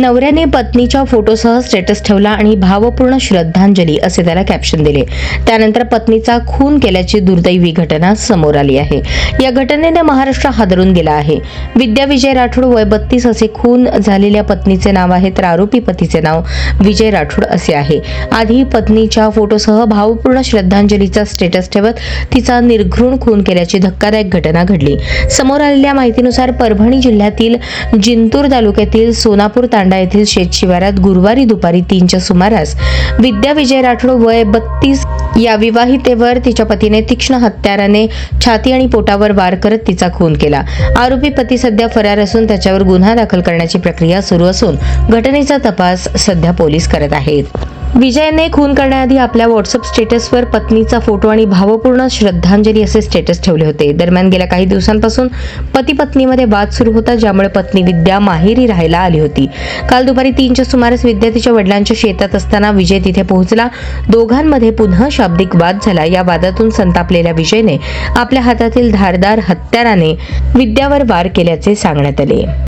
नवऱ्याने पत्नीच्या फोटोसह स्टेटस ठेवला आणि भावपूर्ण श्रद्धांजली असे त्याला कॅप्शन दिले. त्यानंतर पत्नीचा खून केल्याची दुर्दैवी घटना समोर आली आहे. या घटनेने महाराष्ट्र हादरून गेला आहे. विद्या विजय राठोड वय बत्तीस असे खून झालेल्या पत्नीचे नाव आहे तर आरोपी पतीचे नाव विजय राठोड असे आहे. आधी पत्नीच्या फोटोसह भावपूर्ण श्रद्धांजलीचा स्टेटस ठेवत तिचा निर्घृण खून केल्याची धक्कादायक घटना घडली. समोर आलेल्या माहितीनुसार परभणी जिल्ह्यातील जिंतूर तालुक्यातील सोनापूर तांड येथील शेत शिवारात गुरुवारी दुपारी तीनच्या सुमारास विद्या विजय राठोड वय बत्तीस या विवाहितेवर तिच्या पतीने तीक्ष्ण हत्याराने छाती आणि पोटावर वार करत तिचा खून केला. आरोपी पती सध्या फरार असून त्याच्यावर गुन्हा दाखल करण्याची प्रक्रिया सुरू असून घटनेचा तपास सध्या पोलीस करत आहेत. विजयने खून करण्याआधी आपल्या व्हॉट्सअप स्टेटसवर पत्नीचा फोटो आणि भावपूर्ण श्रद्धांजली असे स्टेटस ठेवले होते. दरम्यान गेल्या काही दिवसांपासून पती पत्नीमध्ये वाद सुरू होता ज्यामुळे पत्नी विद्या माहेरी राहायला आली होती. काल दुपारी तीनच्या सुमारास विद्या तिच्या वडिलांच्या शेतात असताना विजय तिथे पोहोचला. दोघांमध्ये पुन्हा शाब्दिक वाद झाला. या वादातून संतापलेल्या विजयने आपल्या हातातील धारदार हत्याराने विद्यावर वार केल्याचे सांगण्यात आले.